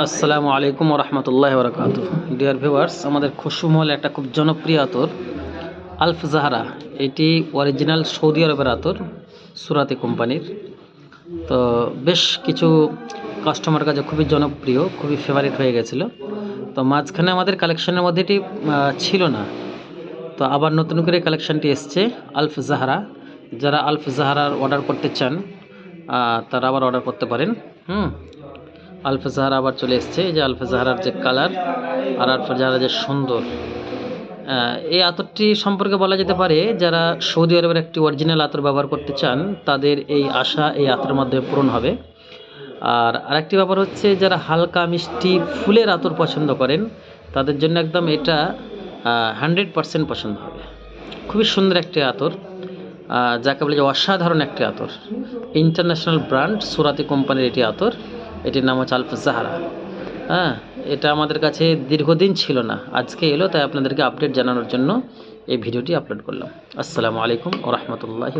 আসসালামু আলাইকুম রহমতুল্লাহ বরকাত ডিয়ার ভিউয়ার্স আমাদের খুশুমহল একটা খুব জনপ্রিয় আতর, আলফ জাহারা। এটি অরিজিনাল সৌদি আরবের আতর, সুরাতি কোম্পানির। তো বেশ কিছু কাস্টমার কাছে খুবই জনপ্রিয়, খুবই ফেভারিট হয়ে গেছিল। তো মাঝখানে আমাদের কালেকশনের মধ্যে এটি ছিল না। তো আবার নতুন করে কালেকশনটি এসছে, আলফ জাহারা। যারা আলফ জাহারার অর্ডার করতে চান তারা আবার অর্ডার করতে পারেন। হুম? আলফা জাহারা আবার চলে এসছে। এই যে আলফা জাহারার যে কালার আর আলফা জাহারা যে সুন্দর এই আতরটি সম্পর্কে বলা যেতে পারে যারা সৌদি আরবের একটি অরিজিনাল আতর ব্যবহার করতে চান, তাদের এই আশা এই আতরের মাধ্যমে পূরণ হবে। আর আরেকটি ব্যাপার হচ্ছে যারা হালকা মিষ্টি ফুলের আতর পছন্দ করেন, তাদের জন্য একদম এটা হান্ড্রেড পারসেন্ট পছন্দ হবে। খুবই সুন্দর একটি আতর যাকে বলে যে অসাধারণ একটি আতর। ইন্টারন্যাশনাল ব্র্যান্ড সুরাতি কোম্পানির এটি আতর। এটির নাম হচ্ছে আলফা জাহারা হ্যাঁ এটা আমাদের কাছে দীর্ঘদিন ছিল না, আজকে এলো, তাই আপনাদেরকে আপডেট জানানোর জন্য এই ভিডিওটি আপলোড করলাম। আসসালামু আলাইকুম ও রহমতুল্লাহি